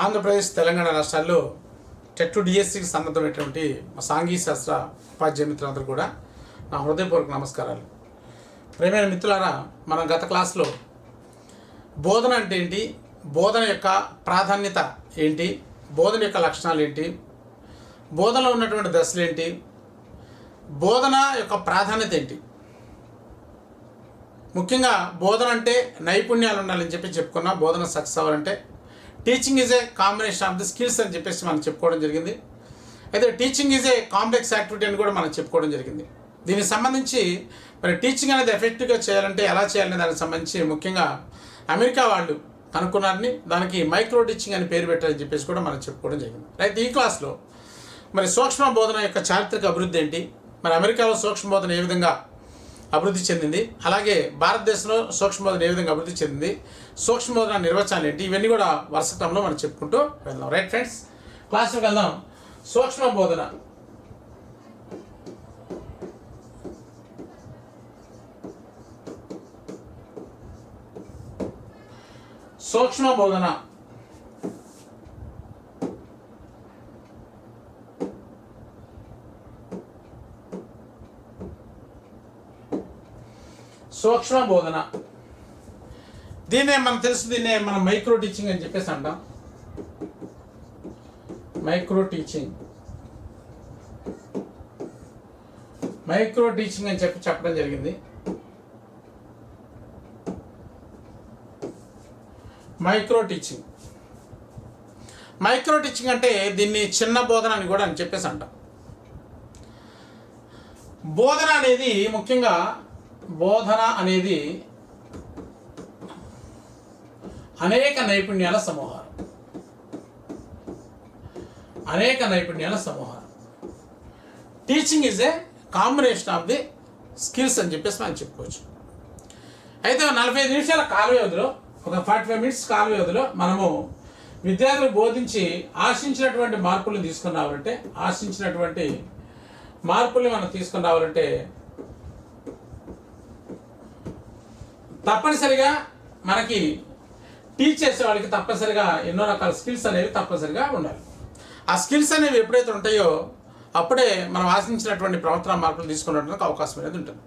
ఆంధ్రప్రదేశ్ తెలంగాణ రాష్ట్రాల్లో టెట్ డిఎస్సికి సంబంధమైనటువంటి మా సాంఘిక శాస్త్ర ఉపాధ్యాయ మిత్రులందరూ కూడా నా హృదయపూర్వక నమస్కారాలు. ప్రేమైన మిత్రులారా మనం గత క్లాస్లో బోధన అంటే ఏంటి? బోధన యొక్క ప్రాధాన్యత ఏంటి? బోధన యొక్క లక్షణాలు ఏంటి? బోధనలో ఉన్నటువంటి దశలు ఏంటి? బోధన యొక్క ప్రాధాన్యత ఏంటి? ముఖ్యంగా బోధన అంటే నైపుణ్యాలు ఉండాలని చెప్పి చెప్పుకున్నా బోధన సక్సెస్ అవ్వాలంటే teaching is a combination of the skills అని చెప్పేసి మనం చెప్పుకోవడం జరిగింది. అయితే teaching is a complex activity అని కూడా మనం చెప్పుకోవడం జరిగింది. దీనికి సంబంధించి మరి టీచింగ్ అనేది ఎఫెక్టివ్గా చేయాలంటే ఎలా చేయాలనే దానికి సంబంధించి ముఖ్యంగా అమెరికా వాళ్ళు కనుక్కున్నారని దానికి మైక్రో టీచింగ్ అని పేరు పెట్టారని చెప్పేసి కూడా మనం చెప్పుకోవడం జరిగింది. అయితే ఈ క్లాస్లో మరి సూక్ష్మ బోధన యొక్క చారిత్రక అభివృద్ధి ఏంటి? మరి అమెరికాలో సూక్ష్మ బోధన ఏ విధంగా అభివృద్ధి చెందింది. అలాగే భారతదేశంలో సూక్ష్మబోధన ఏ విధంగా అభివృద్ధి చెందింది? సూక్ష్మబోధన నిర్వచనాలు ఏంటి? ఇవన్నీ కూడా వరుస క్రమంలో మనం చెప్పుకుంటూ వెళ్దాం. రైట్ ఫ్రెండ్స్ క్లాస్లోకి వెళ్దాం. సూక్ష్మ బోధన. సూక్ష్మ బోధన. సూక్ష్మ బోధన. దీన్నే మనకు తెలుసు దీన్నే మనం మైక్రో టీచింగ్ అని చెప్పేసి అంటాం. Micro teaching. మైక్రో టీచింగ్ అని చెప్పి చెప్పడం జరిగింది. Micro teaching. మైక్రో టీచింగ్ అంటే దీన్ని చిన్న బోధన అని కూడా అని చెప్పేసి అంటాం. బోధన అనేది ముఖ్యంగా బోధన అనేది అనేక నైపుణ్యాల సమూహాలు. అనేక నైపుణ్యాల సమూహాలు. Teaching is a combination of the skills అని చెప్పేసి మనం చెప్పుకోవచ్చు. అయితే నలభై ఐదు నిమిషాల కాల వ్యవధిలో ఒక ఫార్టీ ఫైవ్ మినిట్స్ కాల వ్యవధిలో మనము విద్యార్థులు బోధించి ఆశించినటువంటి మార్పులను తీసుకుని రావాలంటే ఆశించినటువంటి మార్పుల్ని మనం తీసుకుని రావాలంటే తప్పనిసరిగా మనకి టీచ్ చేసే వాళ్ళకి తప్పనిసరిగా ఎన్నో రకాల స్కిల్స్ అనేవి తప్పనిసరిగా ఉండాలి. ఆ స్కిల్స్ అనేవి ఎప్పుడైతే ఉంటాయో అప్పుడే మనం ఆశించినటువంటి ప్రవర్తన మార్పులు తీసుకునేటువంటి అవకాశం అనేది ఉంటుంది.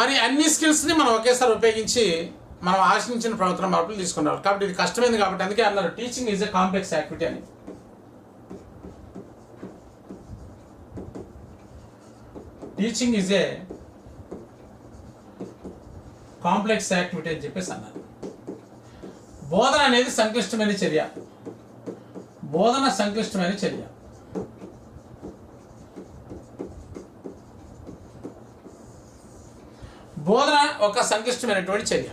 మరి అన్ని స్కిల్స్ని మనం ఒకేసారి ఉపయోగించి మనం ఆశించిన ప్రవర్తన మార్పులు తీసుకున్నారు కాబట్టి ఇది కష్టమైంది కాబట్టి అందుకే అన్నారు teaching is a complex activity అని. Teaching is a complex activity అని చెప్పేసి అన్నారు. బోధన అనేది సంక్లిష్టమైన చర్య. బోధన సంక్లిష్టమైన చర్య. బోధన ఒక సంక్లిష్టమైనటువంటి చర్య.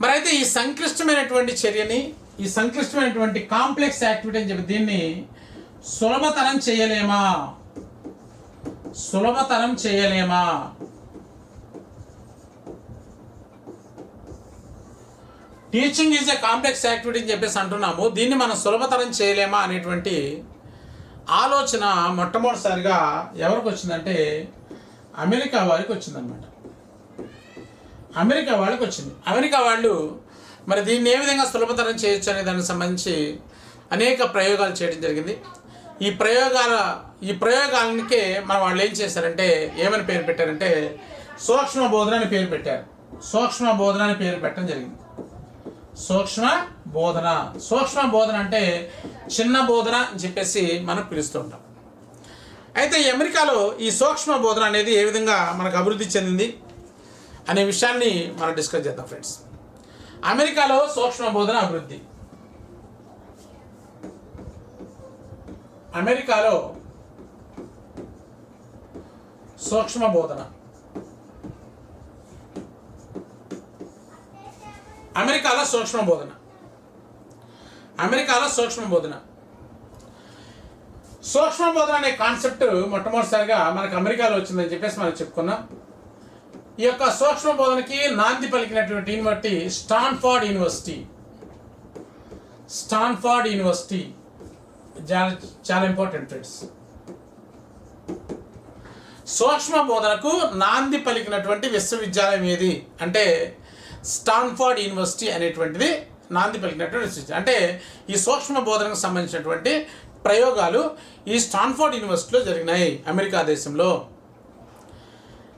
మరి అయితే ఈ సంక్లిష్టమైనటువంటి చర్యని ఈ సంక్లిష్టమైనటువంటి కాంప్లెక్స్ యాక్టివిటీ అని చెప్పి దీన్ని సులభతరం చేయలేమా? సులభతరం చేయలేమా? Teaching is a complex activity అని చెప్పేసి అంటున్నాము. దీన్ని మనం సులభతరం చేయలేమా అనేటువంటి ఆలోచన మొట్టమొదటిసారిగా ఎవరికి వచ్చిందంటే అమెరికా వారికి వచ్చిందనమాట అమెరికా వాళ్ళకి వచ్చింది. అమెరికా వాళ్ళు మరి దీన్ని ఏ విధంగా సులభతరం చేయొచ్చు అనే దానికి సంబంధించి అనేక ప్రయోగాలు చేయడం జరిగింది. ఈ ప్రయోగాల ఈ ప్రయోగాలకే మన వాళ్ళు ఏం చేశారంటే ఏమని పేరు పెట్టారంటే సూక్ష్మ బోధన అని పేరు పెట్టారు. సూక్ష్మ బోధన అని పేరు పెట్టడం జరిగింది. సూక్ష్మ బోధన. సూక్ష్మ బోధన అంటే చిన్న బోధన అని చెప్పేసి మనం పిలుస్తుంటాం. అయితే ఈ అమెరికాలో ఈ సూక్ష్మ బోధన అనేది ఏ విధంగా మనకు అభివృద్ధి చెందింది అనే విషయాన్ని మనం డిస్కస్ చేద్దాం ఫ్రెండ్స్. అమెరికాలో సూక్ష్మ బోధన అభివృద్ధి. అమెరికాలో సూక్ష్మ బోధన. అమెరికాలో సూక్ష్మ బోధన. అమెరికాలో సూక్ష్మ బోధన. సూక్ష్మ బోధన అనే కాన్సెప్ట్ మొట్టమొదటిసారిగా మనకు అమెరికాలో వచ్చిందని చెప్పేసి మనం చెప్పుకున్నాం. ఈ యొక్క సూక్ష్మ బోధనకి నాంది పలికినటువంటి university Stanford university. Stanford university. చాలా చాలా ఇంపార్టెంట్ ఫ్రెండ్స్. సూక్ష్మ బోధనకు నాంది పలికినటువంటి విశ్వవిద్యాలయం ఏది? అంటే స్టాన్ఫర్డ్ యూనివర్సిటీ అనేటువంటిది నాంది పలికినటువంటి విశ్వవిద్యాలయం అంటే ఈ సూక్ష్మ బోధనకు సంబంధించినటువంటి ప్రయోగాలు ఈ స్టాన్ఫోర్డ్ యూనివర్సిటీలో జరిగినాయి అమెరికా దేశంలో.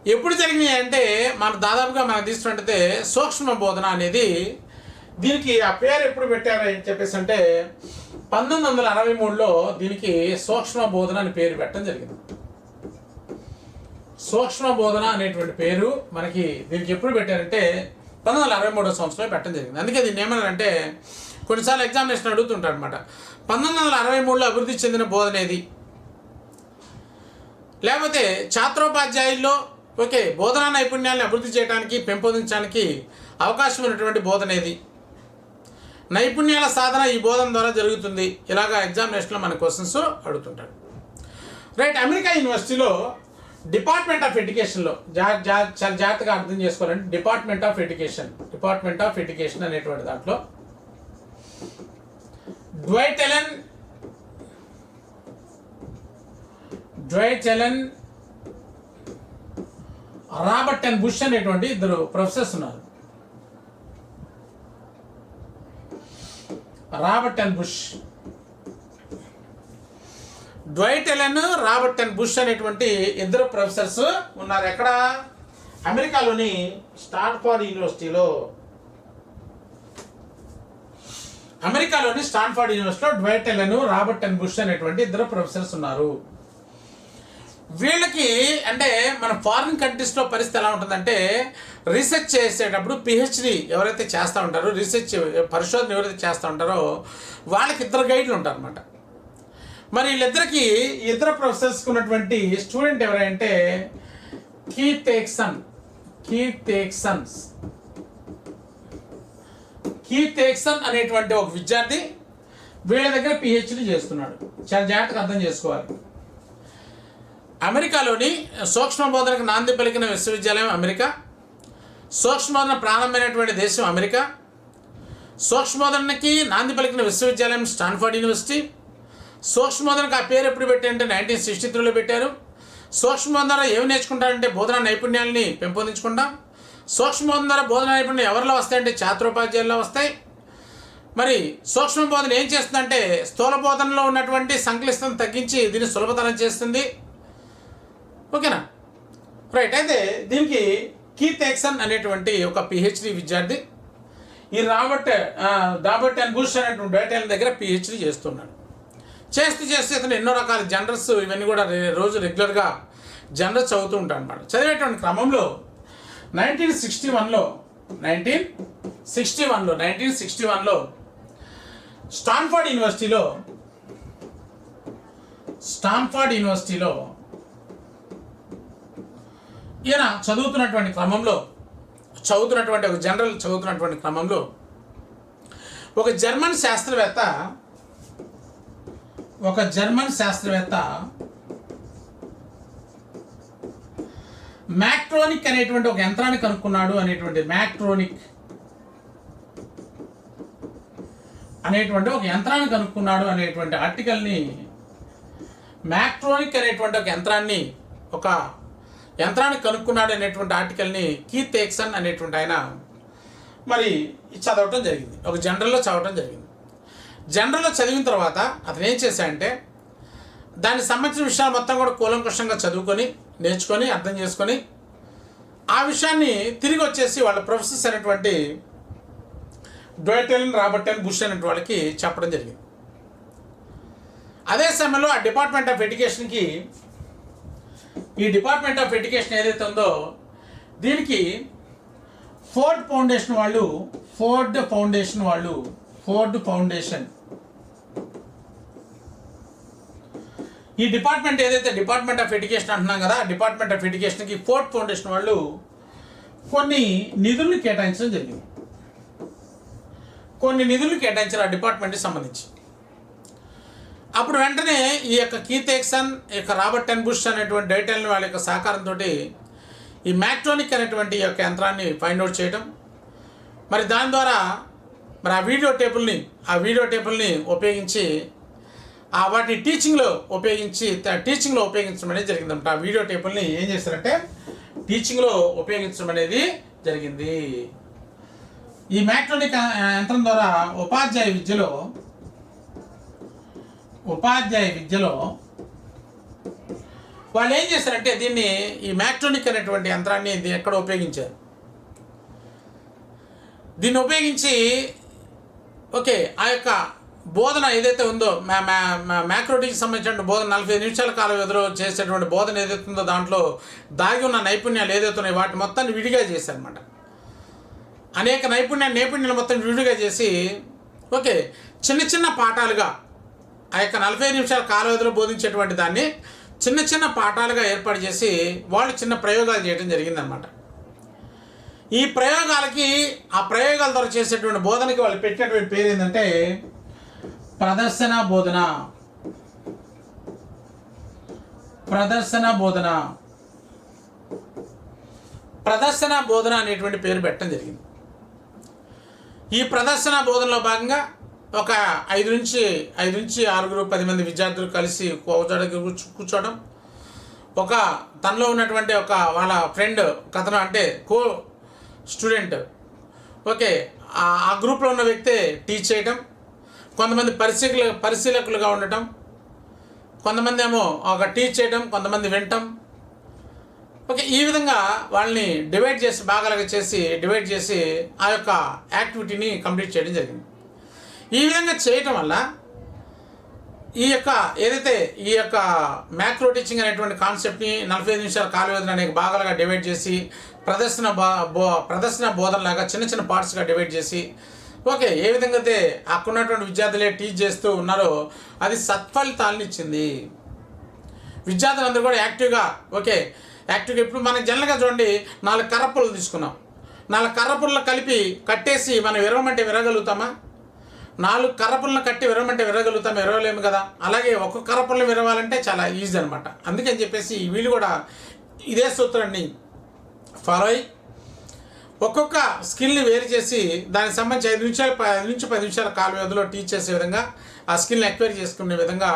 ఎప్పుడు జరిగినాయి అంటే మన దాదాపుగా మనం తీసుకున్నట్టయితే సూక్ష్మ బోధన అనేది దీనికి ఆ పేరు ఎప్పుడు పెట్టారు అని చెప్పేసి అంటే పంతొమ్మిది వందల అరవై మూడులో దీనికి సూక్ష్మ బోధన అని పేరు పెట్టడం జరిగింది. సూక్ష్మ బోధన అనేటువంటి పేరు మనకి దీనికి ఎప్పుడు పెట్టారంటే పంతొమ్మిది వందల అరవై మూడో సంవత్సరంలో పెట్టడం జరిగింది. అందుకే దీన్ని ఏమన్నారంటే కొన్నిసార్లు ఎగ్జామినేషన్ అడుగుతుంటారు అనమాట పంతొమ్మిది వందల అరవై మూడులో అభివృద్ధి చెందిన బోధన ఏది? లేకపోతే ఛాత్రోపాధ్యాయుల్లో ఓకే బోధనా నైపుణ్యాలను అభివృద్ధి చేయడానికి పెంపొందించడానికి అవకాశం ఉన్నటువంటి బోధన ఏది? నైపుణ్యాల సాధన ఈ బోధన ద్వారా జరుగుతుంది. ఇలాగా ఎగ్జామినేషన్లో మన క్వశ్చన్స్ అడుగుతుంటాడు రైట్ అమెరికా యూనివర్సిటీలో డిపార్ట్మెంట్ ఆఫ్ ఎడ్యుకేషన్లో చాలా జాగ్రత్తగా అర్థం చేసుకోవాలంటే department of education department of education అనేటువంటి దాంట్లో Dwight Allen Dwight Allen Robert and Bush అనేటువంటి ఇద్దరు ప్రొఫెసర్స్ ఉన్నారు. Robert and Bush Dwight Allen Robert and Bush అనేటువంటి ఇద్దరు ప్రొఫెసర్స్ ఉన్నారు. ఎక్కడ? అమెరికాలోని స్టాన్ఫర్డ్ యూనివర్సిటీలో. అమెరికాలోని స్టాన్ఫర్డ్ యూనివర్సిటీలో Dwight Allen Robert and Bush అనేటువంటి ఇద్దరు ప్రొఫెసర్స్ ఉన్నారు. వీళ్ళకి అంటే మన ఫారిన్ కంట్రీస్లో పరిస్థితి ఎలా ఉంటుందంటే రీసెర్చ్ చేసేటప్పుడు పిహెచ్డి ఎవరైతే చేస్తూ ఉంటారో రీసెర్చ్ పరిశోధన ఎవరైతే చేస్తూ ఉంటారో వాళ్ళకి ఇద్దరు గైడ్లు ఉంటారు అనమాట మరి వీళ్ళిద్దరికి ఇద్దరు ప్రొఫెసర్స్కి ఉన్నటువంటి స్టూడెంట్ ఎవరంటే Keith Acheson Keith Acheson's Keith Acheson అనేటువంటి ఒక విద్యార్థి వీళ్ళ దగ్గర పిహెచ్డి చేస్తున్నాడు. చాలా జాగ్రత్తగా అర్థం చేసుకోవాలి. అమెరికాలోని సూక్ష్మ బోధనకు నాంది పలికిన విశ్వవిద్యాలయం అమెరికా. సూక్ష్మబోధన ప్రారంభమైనటువంటి దేశం అమెరికా. సూక్ష్మబోధనకి నాంది పలికిన విశ్వవిద్యాలయం స్టాన్ఫర్డ్ యూనివర్సిటీ. సూక్ష్మబోధనకు ఆ పేరు ఎప్పుడు పెట్టారంటే నైన్టీన్ సిక్స్టీ త్రీలో పెట్టారు. సూక్ష్మబోధన ద్వారా ఏమి నేర్చుకుంటారంటే బోధన నైపుణ్యాలని పెంపొందించుకుంటాం. సూక్ష్మబోధన ద్వారా బోధన నైపుణ్యం ఎవరిలో వస్తాయంటే ఛాత్రోపాధ్యాయుల్లో వస్తాయి. మరి సూక్ష్మ బోధన ఏం చేస్తుందంటే స్థూల బోధనలో ఉన్నటువంటి సంక్లిష్టతను తగ్గించి దీన్ని సులభతరం చేస్తుంది. ఓకేనా? రైట్ అయితే దీనికి కీత్ ఎక్సన్ అనేటువంటి ఒక పిహెచ్డి విద్యార్థి ఈ రాబర్ట్ రాబర్ట్ అండ్ బుష్ అనేటువంటి డేటా దగ్గర పిహెచ్డి చేస్తున్నాడు. చేస్తూ చేస్తూ ఇతను ఎన్నో రకాల జనరల్స్ ఇవన్నీ కూడా రోజు రెగ్యులర్గా జనరల్స్ చదువుతూ ఉంటాను అనమాట చదివేటువంటి క్రమంలో నైన్టీన్ సిక్స్టీ వన్లో నైన్టీన్ సిక్స్టీ వన్లో నైన్టీన్ సిక్స్టీ వన్లో స్టాన్ఫర్డ్ యూనివర్సిటీలో స్టాన్ఫర్డ్ యూనివర్సిటీలో ఈయన చదువుతున్నటువంటి క్రమంలో చదువుతున్నటువంటి ఒక జనరల్ చదువుతున్నటువంటి క్రమంలో ఒక జర్మన్ శాస్త్రవేత్త ఒక జర్మన్ శాస్త్రవేత్త మ్యాక్ట్రోనిక్ అనేటువంటి ఒక యంత్రాన్ని కనుక్కున్నాడు అనేటువంటి మ్యాక్ట్రోనిక్ అనేటువంటి ఒక యంత్రాన్ని కనుక్కున్నాడు అనేటువంటి ఆర్టికల్ని మ్యాక్ట్రోనిక్ అనేటువంటి ఒక యంత్రాన్ని ఒక యంత్రాన్ని కనుక్కున్నాడు అనేటువంటి ఆర్టికల్ని కీత్ ఎక్సన్ అనేటువంటి ఆయన మరి చదవటం జరిగింది. ఒక జనరల్లో చదవటం జరిగింది. జనరల్లో చదివిన తర్వాత అతను ఏం చేశాడంటే దానికి సంబంధించిన విషయాలు మొత్తం కూడా కూలంకషంగా చదువుకొని నేర్చుకొని అర్థం చేసుకొని ఆ విషయాన్ని తిరిగి వచ్చేసి వాళ్ళ ప్రొఫెసర్స్ అయినటువంటి డొయటెన్ రాబర్టెన్ బుష్ అనేటువంటి వాళ్ళకి చెప్పడం జరిగింది. అదే సమయంలో ఆ డిపార్ట్మెంట్ ఆఫ్ ఎడ్యుకేషన్కి ఈ డిపార్ట్మెంట్ ఆఫ్ ఎడ్యుకేషన్ ఏదైతే ఉందో దీనికి ఫోర్డ్ ఫౌండేషన్ వాళ్ళు ఫోర్డ్ ఫౌండేషన్ వాళ్ళు ఫోర్డ్ ఫౌండేషన్. ఈ డిపార్ట్మెంట్ ఏదైతే డిపార్ట్మెంట్ ఆఫ్ ఎడ్యుకేషన్ అంటున్నాం కదా డిపార్ట్మెంట్ ఆఫ్ ఎడ్యుకేషన్కి ఫోర్డ్ ఫౌండేషన్ వాళ్ళు కొన్ని నిధులను కేటాయించడం జరిగింది. కొన్ని నిధులు కేటాయించారు ఆ డిపార్ట్మెంట్కి సంబంధించి. అప్పుడు వెంటనే ఈ యొక్క కీతేక్సన్ ఈ యొక్క రాబర్ట్ టెన్ బుష్ అనేటువంటి డైటెల్ని వాళ్ళ యొక్క సహకారంతో ఈ మ్యాక్ట్రానిక్ అనేటువంటి ఈ యొక్క యంత్రాన్ని ఫైండ్ అవుట్ చేయడం మరి దాని ద్వారా మరి ఆ వీడియో టేపుల్ని ఆ వీడియో టేపుల్ని ఉపయోగించి ఆ వాటిని టీచింగ్లో ఉపయోగించి టీచింగ్లో ఉపయోగించడం అనేది జరిగిందన్నమాట. ఆ వీడియో టేపుల్ని ఏం చేశారంటే టీచింగ్లో ఉపయోగించడం అనేది జరిగింది. ఈ మ్యాట్రోనిక్ యంత్రం ద్వారా ఉపాధ్యాయ విద్యలో ఉపాధ్యాయ విద్యలో వాళ్ళు ఏం చేశారంటే దీన్ని ఈ మ్యాట్రోనిక్ అనేటువంటి యంత్రాన్ని ఎక్కడ ఉపయోగించారు? దీన్ని ఉపయోగించి ఓకే ఆ యొక్క బోధన ఏదైతే ఉందో మ్యా మ్యాక్రోటికి సంబంధించిన బోధన నలభై నిమిషాల కాల వ్యవధిలో చేసేటువంటి బోధన ఏదైతే ఉందో దాంట్లో దాగి ఉన్న నైపుణ్యాలు ఏదైతే ఉన్నాయో వాటి మొత్తాన్ని విడిగా చేశారనమాట అనేక నైపుణ్యాలు నైపుణ్యాలు మొత్తం విడిగా చేసి ఓకే చిన్న చిన్న పాఠాలుగా ఆ యొక్క నలభై నిమిషాల కాల వ్యవధిలో బోధించేటువంటి దాన్ని చిన్న చిన్న పాఠాలుగా ఏర్పాటు చేసి వాళ్ళు చిన్న ప్రయోగాలు చేయడం జరిగిందనమాట ఈ ప్రయోగాలకి ఆ ప్రయోగాల ద్వారా చేసేటువంటి బోధనకి వాళ్ళు పెట్టినటువంటి పేరు ఏంటంటే ప్రదర్శన బోధన. ప్రదర్శన బోధన. ప్రదర్శన బోధన అనేటువంటి పేరు పెట్టడం జరిగింది. ఈ ప్రదర్శన బోధనలో భాగంగా ఒక ఐదు నుంచి ఐదు నుంచి ఆరుగురు పది మంది విద్యార్థులు కలిసి కూర్చోడ కూర్చోవడం ఒక తనలో ఉన్నటువంటి ఒక వాళ్ళ ఫ్రెండ్ కథను అంటే కో స్టూడెంట్. ఓకే ఆ గ్రూప్లో ఉన్న వ్యక్తే టీచ్ చేయటం కొంతమంది పరిశీల పరిశీలకులుగా ఉండటం కొంతమంది ఏమో ఒక టీచ్ చేయటం కొంతమంది వినటం. ఓకే ఈ విధంగా వాళ్ళని డివైడ్ చేసి భాగాలుగా చేసి డివైడ్ చేసి ఆ యొక్క యాక్టివిటీని కంప్లీట్ చేయడం జరిగింది. ఈ విధంగా చేయటం వల్ల ఈ యొక్క ఏదైతే ఈ యొక్క మ్యాక్రో టీచింగ్ అనేటువంటి కాన్సెప్ట్ని నలభై ఐదు నిమిషాల కాల వ్యవధిని అనేక భాగాలుగా డివైడ్ చేసి ప్రదర్శన బో బో ప్రదర్శన బోధనలాగా చిన్న చిన్న పార్ట్స్గా డివైడ్ చేసి ఓకే ఏ విధంగా అయితే అక్కడున్నటువంటి విద్యార్థులే టీచ్ చేస్తూ ఉన్నారో అది సత్ఫలితాలను ఇచ్చింది. విద్యార్థులందరూ కూడా యాక్టివ్గా ఓకే యాక్టివ్గా ఇప్పుడు మనం జనరల్గా చూడండి నాలుగు కర్రపుల్లు తీసుకున్నాం. నాలుగు కర్రపుల్లు కలిపి కట్టేసి మనం విరవమంటే విరగలుగుతామా? నాలుగు కర్రపుల్లను కట్టి విరవమంటే విరగలుగుతాం విరవలేము కదా. అలాగే ఒక్కొక్క కరపులను విరవాలంటే చాలా ఈజీ అనమాట అందుకని చెప్పేసి వీళ్ళు కూడా ఇదే సూత్రాన్ని ఫాలో అయ్యి ఒక్కొక్క స్కిల్ని వేరు చేసి దానికి సంబంధించి ఐదు నిమిషాలు ఐదు నుంచి పది నిమిషాల కాల వ్యవధిలో టీచ్ చేసే విధంగా ఆ స్కిల్ని ఎక్వైర్ చేసుకునే విధంగా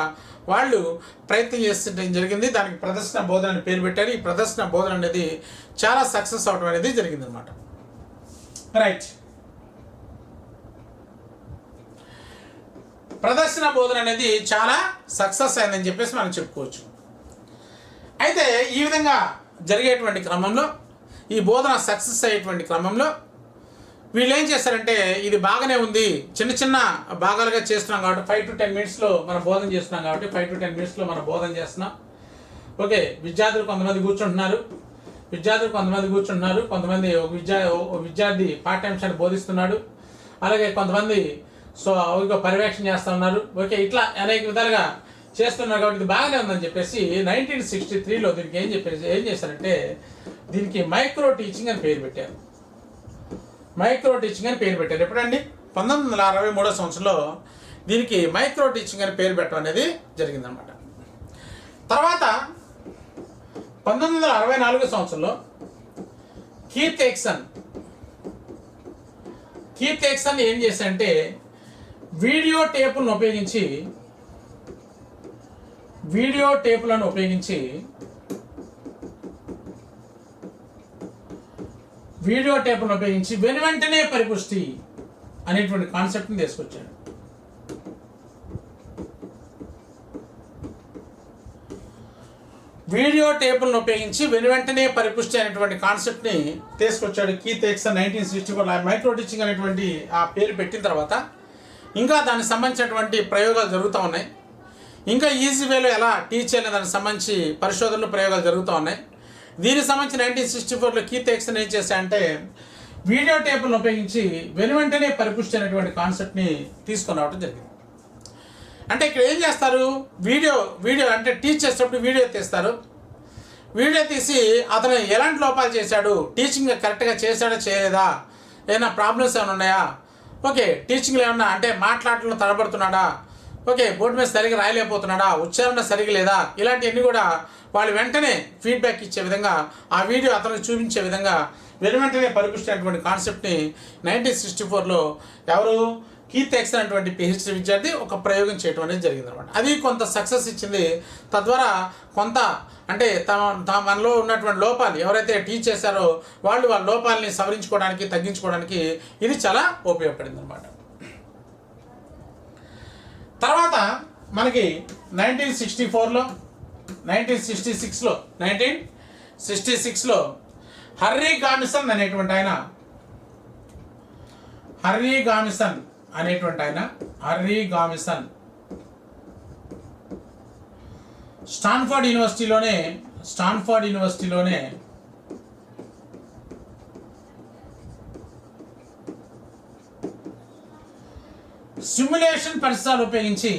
వాళ్ళు ప్రయత్నం చేస్తుండడం జరిగింది. దానికి ప్రదర్శన బోధన అని పేరు పెట్టారు. ఈ ప్రదర్శన బోధన అనేది చాలా సక్సెస్ అవడం అనేది జరిగిందనమాట రైట్. ప్రదర్శన బోధన అనేది చాలా సక్సెస్ అయిందని చెప్పేసి మనం చెప్పుకోవచ్చు. అయితే ఈ విధంగా జరిగేటువంటి క్రమంలో ఈ బోధన సక్సెస్ అయ్యేటువంటి క్రమంలో వీళ్ళు ఏం చేస్తారంటే ఇది బాగానే ఉంది చిన్న చిన్న భాగాలుగా చేస్తున్నాం కాబట్టి ఫైవ్ టు టెన్ మినిట్స్లో మనం బోధన చేస్తున్నాం కాబట్టి ఫైవ్ టు టెన్ మినిట్స్లో మనం బోధన చేస్తున్నాం. ఓకే విద్యార్థులు కొంతమంది కూర్చుంటున్నారు విద్యార్థులు కొంతమంది కూర్చుంటున్నారు కొంతమంది ఒక విద్యా ఒక విద్యార్థి పాఠ్యాంశాన్ని బోధిస్తున్నాడు అలాగే కొంతమంది సో ఇంకో పర్యవేక్షణ చేస్తూ ఉన్నారు ఓకే ఇట్లా అనేక విధాలుగా చేస్తున్నారు కాబట్టి ఇది బాగానే ఉందని చెప్పేసి నైన్టీన్ సిక్స్టీ త్రీలో దీనికి ఏం చెప్పేసి ఏం చేశారంటే దీనికి మైక్రో టీచింగ్ అని పేరు పెట్టారు. మైక్రో టీచింగ్ అని పేరు పెట్టారు. ఎప్పుడండి? పంతొమ్మిది వందల అరవై మూడో సంవత్సరంలో దీనికి మైక్రో టీచింగ్ అని పేరు పెట్టడం అనేది జరిగిందనమాట. తర్వాత పంతొమ్మిది వందల అరవై నాలుగో సంవత్సరంలో కీర్త్ ఎక్సన్ కీర్త్ ఎక్సన్ ఏం చేశారంటే వీడియో టేపులను ఉపయోగించి వీడియో టేపులను ఉపయోగించి వీడియో టేపులను ఉపయోగించి వెను వెంటనే పరిపుష్టి అనేటువంటి కాన్సెప్ట్ని తీసుకొచ్చాడు. వీడియో టేపులను ఉపయోగించి వెను వెంటనే పరిపుష్టి అనేటువంటి కాన్సెప్ట్ని తీసుకొచ్చాడు Keith Acheson nineteen sixty four micro teaching అనేటువంటి ఆ పేరు పెట్టిన తర్వాత ఇంకా దానికి సంబంధించినటువంటి ప్రయోగాలు జరుగుతూ ఉన్నాయి. ఇంకా ఈజీ వేలో ఎలా టీచ్ చేయాలి దానికి సంబంధించి పరిశోధనలు ప్రయోగాలు జరుగుతూ ఉన్నాయి. దీనికి సంబంధించి నైన్టీన్ సిక్స్టీ ఫోర్లో కీత్ ఎక్సన్ ఏం చేశాయంటే వీడియో టేపులను ఉపయోగించి వెను వెంటనే పరిపుష్టి అనేటువంటి కాన్సెప్ట్ని తీసుకొని రావడం జరిగింది. అంటే ఇక్కడ ఏం చేస్తారు? వీడియో వీడియో అంటే టీచ్ చేసేటప్పుడు వీడియో తీస్తారు. వీడియో తీసి అతను ఎలాంటి లోపాలు చేశాడు? టీచింగ్ కరెక్ట్గా చేశాడా చేయలేదా? ఏమైనా ప్రాబ్లమ్స్ ఏమైనా ఉన్నాయా? ఓకే టీచింగ్లో ఏమన్నా అంటే మాట్లాడటంలో తడబడుతున్నాడా? ఓకే బోర్డు మీద సరిగ్గా రాయలేకపోతున్నాడా? ఉచ్చారణ సరిగా లేదా? ఇలాంటివన్నీ కూడా వాళ్ళు వెంటనే ఫీడ్బ్యాక్ ఇచ్చే విధంగా ఆ వీడియో అతనికి చూపించే విధంగా వెను వెంటనే పరిపుష్టినటువంటి కాన్సెప్ట్ని నైన్టీన్ సిక్స్టీ ఫోర్లో ఎవరు కీత్ ఎక్స్ అనేటువంటి పిహెచ్డి విద్యార్థి ఒక ప్రయోగం చేయడం అనేది జరిగింది అనమాట అది కొంత సక్సెస్ ఇచ్చింది. తద్వారా కొంత అంటే తమ తమ మనలో ఉన్నటువంటి లోపాలు ఎవరైతే టీచ్ చేశారో వాళ్ళు వాళ్ళ లోపాలని సవరించుకోవడానికి తగ్గించుకోవడానికి ఇది చాలా ఉపయోగపడింది అనమాట తర్వాత మనకి నైన్టీన్ సిక్స్టీ ఫోర్లో నైన్టీన్ సిక్స్టీ సిక్స్లో నైన్టీన్ సిక్స్టీ సిక్స్లో హర్రీ గామిసన్ అనేటువంటి ఆయన హర్రీ గామిసన్ అనేటువంటి ఆయన అర్రీ గామిసన్ స్టాన్ఫర్డ్ యూనివర్సిటీలోనే స్టాన్ఫర్డ్ యూనివర్సిటీలోనే సిమ్యులేషన్ పరిసరాలు ఉపయోగించి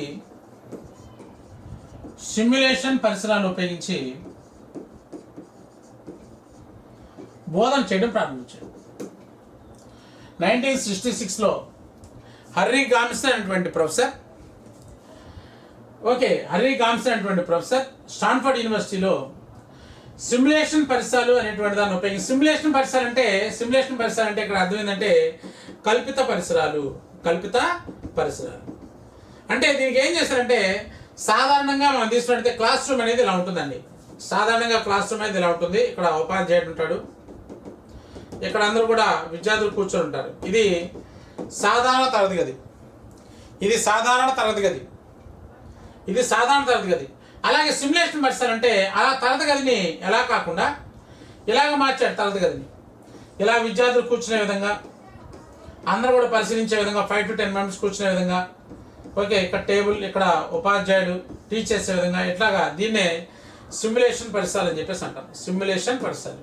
సిమ్యులేషన్ పరిసరాలు ఉపయోగించి బోధన చేయడం ప్రారంభించాడు నైన్టీన్ సిక్స్టీ సిక్స్లో హర్రీ గామిసన్ అనేటువంటి ప్రొఫెసర్. ఓకే హర్రీ గామిసన్ అనేటువంటి ప్రొఫెసర్. స్టాన్ఫర్డ్ యూనివర్సిటీలో సిమ్యులేషన్ పరిసరాలు అనేటువంటి దాన్ని ఉపయోగించి సిమ్యులేషన్ పరిసరాలు అంటే సిమ్యులేషన్ పరిసరాలు అంటే ఇక్కడ అర్థం ఏంటంటే కల్పిత పరిసరాలు కల్పిత పరిసరాలు. అంటే దీనికి ఏం చేస్తారంటే సాధారణంగా మనం తీసుకున్నట్లయితే క్లాస్ రూమ్ అనేది ఇలా ఉంటుందండి. సాధారణంగా క్లాస్ రూమ్ అనేది ఇలా ఉంటుంది. ఇక్కడ ఉపాధ్యాయుడు ఉంటాడు. ఇక్కడ అందరూ కూడా విద్యార్థులు కూర్చొని ఉంటారు. ఇది సాధారణ తరగతి గది. ఇది సాధారణ తరగతి గది. ఇది సాధారణ తరగతి గది. అలాగే సిమ్యులేషన్ పరిసరాలు అలా తరగతి గదిని ఎలా కాకుండా ఇలాగ మార్చాడు తరగతి గదిని. ఇలా విద్యార్థులు కూర్చునే విధంగా అందరూ కూడా పరిశీలించే విధంగా ఫైవ్ టు టెన్ మెంబర్స్ కూర్చునే విధంగా ఓకే ఇక్కడ టేబుల్ ఇక్కడ ఉపాధ్యాయుడు టీచ్ చేసే విధంగా ఇట్లాగా దీన్నే సిమ్యులేషన్ పరిసరాలు అని చెప్పేసి అంటాం సిమ్యులేషన్ పరిసరాలు.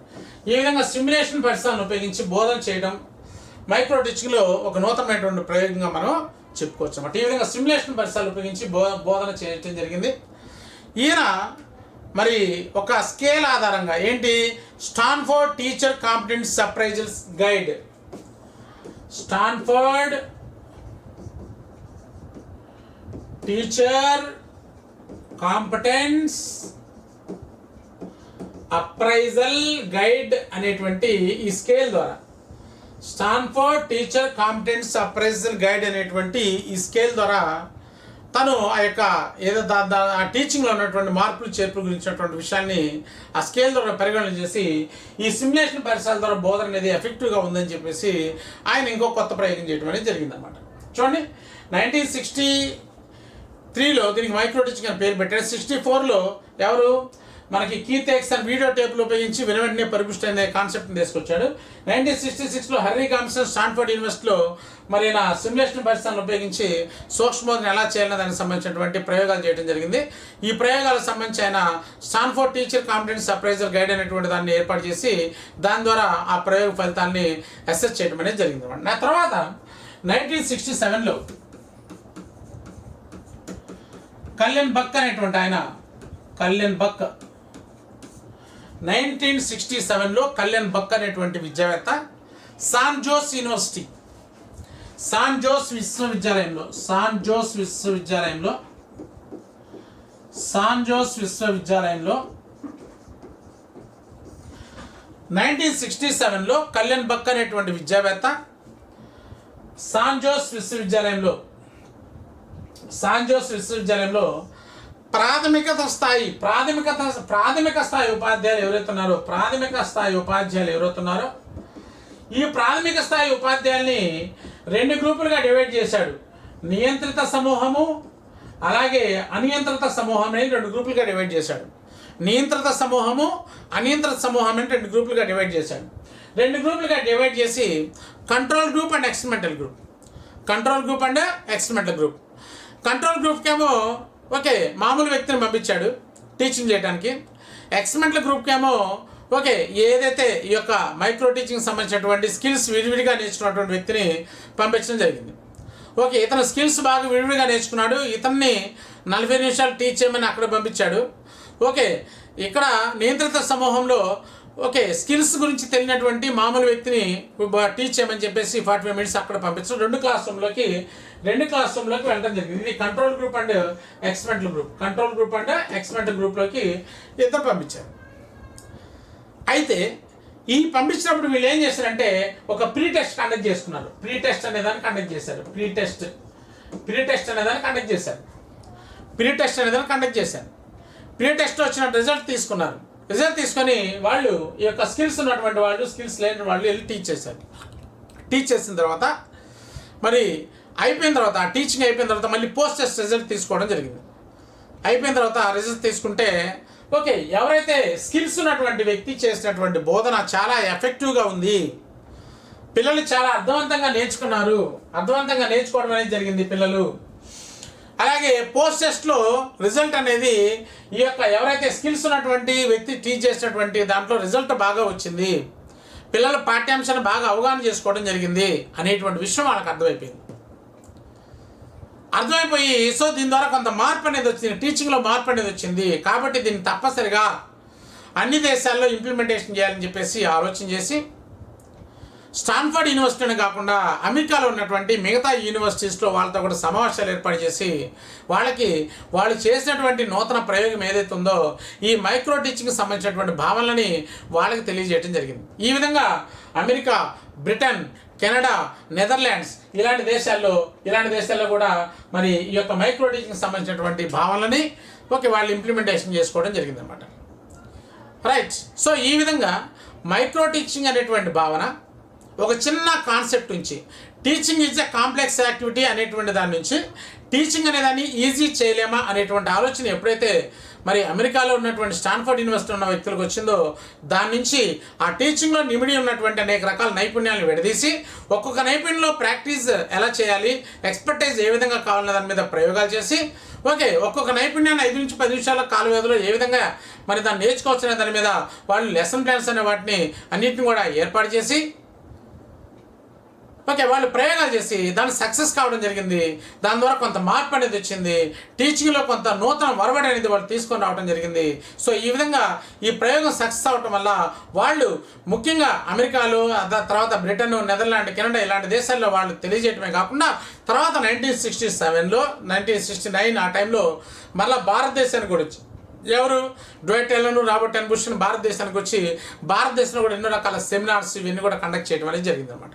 ఈ విధంగా సిమ్యులేషన్ పరిసరాలను ఉపయోగించి బోధన చేయడం మైక్రో టీచింగ్లో ఒక నూతనమైనటువంటి ప్రయోగంగా మనం చెప్పుకోవచ్చు అన్నమాట. ఈ విధంగా సిమ్యులేషన్ పరిసరాలు ఉపయోగించి బో బోధన చేయడం జరిగింది. ఈయన మరి ఒక స్కేల్ ఆధారంగా ఏంటి? Stanford teacher competence appraisals guide. Stanford teacher competence appraisal guide అనేటువంటి ఈ స్కేల్ ద్వారా. Stanford teacher competence appraisal guide అనేటువంటి ఈ స్కేల్ ద్వారా తను ఆ యొక్క ఏదో దా ఆ టీచింగ్లో ఉన్నటువంటి మార్పులు చేర్పులు గురించినటువంటి విషయాన్ని ఆ స్కేల్ ద్వారా పరిగణన చేసి ఈ సిమ్యులేషన్ పరిసరాల ద్వారా బోధన అనేది ఎఫెక్టివ్గా ఉందని చెప్పేసి ఆయన ఇంకో కొత్త ప్రయోగం చేయడం అనేది జరిగిందనమాట చూడండి నైన్టీన్ సిక్స్టీ త్రీలో దీనికి మైక్రో టీచింగ్ అని పేరు పెట్టారు. సిక్స్టీ ఫోర్లో ఎవరు? మనకి కీత్ ఎక్సన్ వీడియో టేపులు ఉపయోగించి వినవెంటనే పరిపుష్టి అనే కాన్సెప్ట్ని తీసుకొచ్చాడు. నైన్టీన్ సిక్స్టీ సిక్స్లో హర్రీ కామ్సన్ స్టాన్ఫర్డ్ యూనివర్సిటీలో మరి నా సిమ్యులేషన్ పరిస్థితులను ఉపయోగించి సూక్ష్మోధన ఎలా చేయాలని దానికి సంబంధించినటువంటి ప్రయోగాలు చేయడం జరిగింది. ఈ ప్రయోగాలకు సంబంధించి ఆయన Stanford teacher competence appraiser guide అనేటువంటి దాన్ని ఏర్పాటు చేసి దాని ద్వారా ఆ ప్రయోగ ఫలితాన్ని అసెస్ చేయడం అనేది జరిగింది అనమాట నా తర్వాత నైన్టీన్ సిక్స్టీ సెవెన్లో కళ్యాణ్ బక్ అనేటువంటి ఆయన కళ్యాణ్ బక్ నైన్టీన్ సిక్స్టీ సెవెన్లో కళ్యాణ్ బక్ అనేటువంటి విద్యావేత్త San Jose university. San Jose విశ్వవిద్యాలయంలో సాన్ జోస్ విశ్వవిద్యాలయంలో సాన్ జోస్ విశ్వవిద్యాలయంలో నైన్టీన్ సిక్స్టీ సెవెన్లో కళ్యాణ్ బక్ అనేటువంటి విద్యావేత్త సాన్ జోస్ విశ్వవిద్యాలయంలో సాన్ జోస్ విశ్వవిద్యాలయంలో ప్రాథమిక స్థాయి. ప్రాథమికత ప్రాథమిక స్థాయి ఉపాధ్యాయులు ఎవరైతే ఉన్నారో ప్రాథమిక స్థాయి ఉపాధ్యాయులు ఎవరైతే ఉన్నారో ఈ ప్రాథమిక స్థాయి ఉపాధ్యాయుల్ని రెండు గ్రూపులుగా డివైడ్ చేశాడు. నియంత్రిత సమూహము అలాగే అనియంత్రిత సమూహం అని రెండు గ్రూపులుగా డివైడ్ చేశాడు. నియంత్రిత సమూహము అనియంత్రిత సమూహం అని రెండు గ్రూపులుగా డివైడ్ చేశాడు. రెండు గ్రూపులుగా డివైడ్ చేసి control group and experimental group. Control group and experimental group. Control గ్రూప్కేమో okay మామూలు వ్యక్తిని పంపించాడు టీచింగ్ చేయడానికి ఎక్స్మెంట్ల గ్రూప్కి ఏమో ఓకే ఏదైతే ఈ యొక్క మైక్రో టీచింగ్ సంబంధించినటువంటి స్కిల్స్ విడివిడిగా నేర్చుకున్నటువంటి వ్యక్తిని పంపించడం జరిగింది. ఓకే ఇతను స్కిల్స్ బాగా విడివిడిగా నేర్చుకున్నాడు ఇతన్ని నలభై నిమిషాలు టీచ్ చేయమని అక్కడ పంపించాడు. ఓకే ఇక్కడ నియంత్రిత సమూహంలో ఓకే స్కిల్స్ గురించి తెలియనటువంటి మామూలు వ్యక్తిని టీచ్ చేయమని చెప్పేసి ఫార్టీ ఫైవ్ మినిట్స్ అక్కడ పంపించడం రెండు క్లాస్ రూమ్లోకి రెండు క్లాస్ రూమ్లోకి వెళ్ళడం జరిగింది. ఇది control group and experimental group. Control group and experimental గ్రూప్లోకి ఇద్దరు పంపించారు. అయితే ఈ పంపించినప్పుడు వీళ్ళు ఏం చేశారంటే ఒక ప్రీ టెస్ట్ కండక్ట్ చేసుకున్నారు. ప్రీ టెస్ట్ అనే దాన్ని కండక్ట్ చేశారు. ప్రీ టెస్ట్ ప్రీ టెస్ట్ అనేదాన్ని కండక్ట్ చేశారు. ప్రీ టెస్ట్ అనేదాన్ని కండక్ట్ చేశారు. ప్రీ టెస్ట్ వచ్చిన రిజల్ట్ తీసుకున్నారు. రిజల్ట్ తీసుకొని వాళ్ళు ఈ యొక్క స్కిల్స్ ఉన్నటువంటి వాళ్ళు స్కిల్స్ లేని వాళ్ళు వెళ్ళి టీచ్ చేశారు. టీచ్ చేసిన తర్వాత మరి అయిపోయిన తర్వాత టీచింగ్ అయిపోయిన తర్వాత మళ్ళీ పోస్ట్ టెస్ట్ రిజల్ట్ తీసుకోవడం జరిగింది. అయిపోయిన తర్వాత రిజల్ట్ తీసుకుంటే ఓకే ఎవరైతే స్కిల్స్ ఉన్నటువంటి వ్యక్తి చేసినటువంటి బోధన చాలా ఎఫెక్టివ్గా ఉంది పిల్లలు చాలా అర్థవంతంగా నేర్చుకున్నారు అర్థవంతంగా నేర్చుకోవడం అనేది జరిగింది పిల్లలు. అలాగే పోస్ట్ టెస్ట్లో రిజల్ట్ అనేది ఈ యొక్క ఎవరైతే స్కిల్స్ ఉన్నటువంటి వ్యక్తి టీచ్ చేసినటువంటి దాంట్లో రిజల్ట్ బాగా వచ్చింది పిల్లల పాఠ్యాంశాన్ని బాగా అవగాహన చేసుకోవడం జరిగింది అనేటువంటి విషయం వాళ్ళకి అర్థమైపోయింది. అర్థమైపోయి సో దీని ద్వారా కొంత మార్పు అనేది వచ్చింది టీచింగ్లో మార్పు అనేది వచ్చింది. కాబట్టి దీన్ని తప్పనిసరిగా అన్ని దేశాల్లో ఇంప్లిమెంటేషన్ చేయాలని చెప్పేసి ఆలోచన చేసి స్టాన్ఫర్డ్ యూనివర్సిటీని కాకుండా అమెరికాలో ఉన్నటువంటి మిగతా యూనివర్సిటీస్లో వాళ్ళతో కూడా సమావేశాలు ఏర్పాటు చేసి వాళ్ళకి వాళ్ళు చేసినటువంటి నూతన ప్రయోగం ఏదైతే ఉందో ఈ మైక్రో టీచింగ్కి సంబంధించినటువంటి భావనలని వాళ్ళకి తెలియజేయడం జరిగింది. ఈ విధంగా అమెరికా బ్రిటన్ కెనడా నెదర్లాండ్స్ ఇలాంటి దేశాల్లో ఇలాంటి దేశాల్లో కూడా మరి ఈ యొక్క మైక్రో టీచింగ్కి సంబంధించినటువంటి భావనలని ఓకే వాళ్ళు ఇంప్లిమెంటేషన్ చేసుకోవడం జరిగిందనమాట రైట్ సో ఈ విధంగా మైక్రో టీచింగ్ అనేటువంటి భావన ఒక చిన్న కాన్సెప్ట్ నుంచి teaching is a complex activity అనేటువంటి దాని నుంచి. టీచింగ్ అనేదాన్ని ఈజీ చేయలేమా అనేటువంటి ఆలోచన ఎప్పుడైతే మరి అమెరికాలో ఉన్నటువంటి స్టాన్ఫర్డ్ యూనివర్సిటీ ఉన్న వ్యక్తులకు వచ్చిందో దాని నుంచి ఆ టీచింగ్లో నిమిడి ఉన్నటువంటి అనేక రకాల నైపుణ్యాలను విడదీసి ఒక్కొక్క నైపుణ్యంలో ప్రాక్టీస్ ఎలా చేయాలి ఎక్స్పర్టైజ్ ఏ విధంగా కావాలనే దాని మీద ప్రయోగాలు చేసి ఓకే ఒక్కొక్క నైపుణ్యాన్ని ఐదు నుంచి పది నిమిషాల కాల వ్యవధిలో ఏ విధంగా మరి దాన్ని నేర్చుకోవచ్చు అనే దాని మీద వాళ్ళు లెసన్ ప్లాన్స్ అనే వాటిని అన్నింటిని కూడా ఏర్పాటు చేసి ఓకే వాళ్ళు ప్రయోగాలు చేసి దాన్ని సక్సెస్ కావడం జరిగింది. దాని ద్వారా కొంత మార్పు అనేది వచ్చింది. టీచింగ్లో కొంత నూతన వరవడి అనేది వాళ్ళు తీసుకొని రావడం జరిగింది. సో ఈ విధంగా ఈ ప్రయోగం సక్సెస్ అవడం వల్ల వాళ్ళు ముఖ్యంగా అమెరికాలో తర్వాత బ్రిటన్ నెదర్లాండ్ కెనడా ఇలాంటి దేశాల్లో వాళ్ళు తెలియజేయటమే కాకుండా తర్వాత నైన్టీన్ సిక్స్టీ సెవెన్లో నైన్టీన్ సిక్స్టీ నైన్ ఆ టైంలో మళ్ళీ భారతదేశానికి కూడా వచ్చి ఎవరు? డ్వైట్ ఎలను రాబర్ట్ ఎన్ భారతదేశానికి వచ్చి భారతదేశంలో కూడా ఎన్నో రకాల సెమినార్స్ ఇవన్నీ కూడా కండక్ట్ చేయడం అనేది జరిగిందన్నమాట.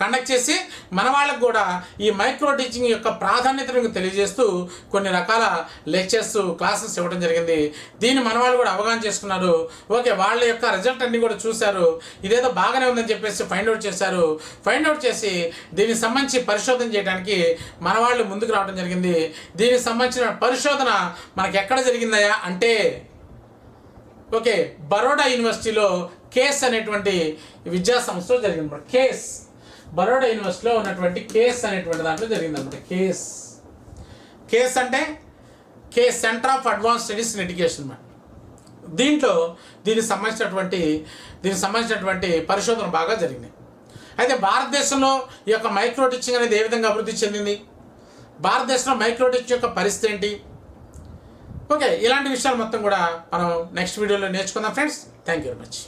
కండక్ట్ చేసి మన వాళ్ళకు కూడా ఈ మైక్రో టీచింగ్ యొక్క ప్రాధాన్యతను తెలియజేస్తూ కొన్ని రకాల లెక్చర్స్ క్లాసెస్ ఇవ్వడం జరిగింది. దీన్ని మన వాళ్ళు కూడా అవగాహన చేసుకున్నారు. ఓకే వాళ్ళ యొక్క రిజల్ట్ అన్ని కూడా చూశారు. ఇదేదో బాగానే ఉందని చెప్పేసి ఫైండ్ అవుట్ చేశారు. ఫైండ్ అవుట్ చేసి దీనికి సంబంధించి పరిశోధన చేయడానికి మన వాళ్ళు ముందుకు రావడం జరిగింది. దీనికి సంబంధించిన పరిశోధన మనకి ఎక్కడ జరిగిందయా అంటే ఓకే బరోడా యూనివర్సిటీలో కేస్ అనేటువంటి విద్యా సంస్థలో జరిగింది. కేస్. బరోడా యూనివర్సిటీలో ఉన్నటువంటి కేస్ అనేటువంటి దాంట్లో జరిగిందనమాట కేస్ కేస్ అంటే CASE centre of advance studies in education అనమాట దీంట్లో దీనికి సంబంధించినటువంటి దీనికి సంబంధించినటువంటి పరిశోధన బాగా జరిగింది అయితే భారతదేశంలో ఈ యొక్క మైక్రో టీచింగ్ అనేది ఏ విధంగా అభివృద్ధి చెందింది? భారతదేశంలో మైక్రో టీచింగ్ యొక్క పరిస్థితి ఏంటి? ఓకే ఇలాంటి విషయాలు మొత్తం కూడా మనం నెక్స్ట్ వీడియోలో నేర్చుకుందాం friends. Thank you very much.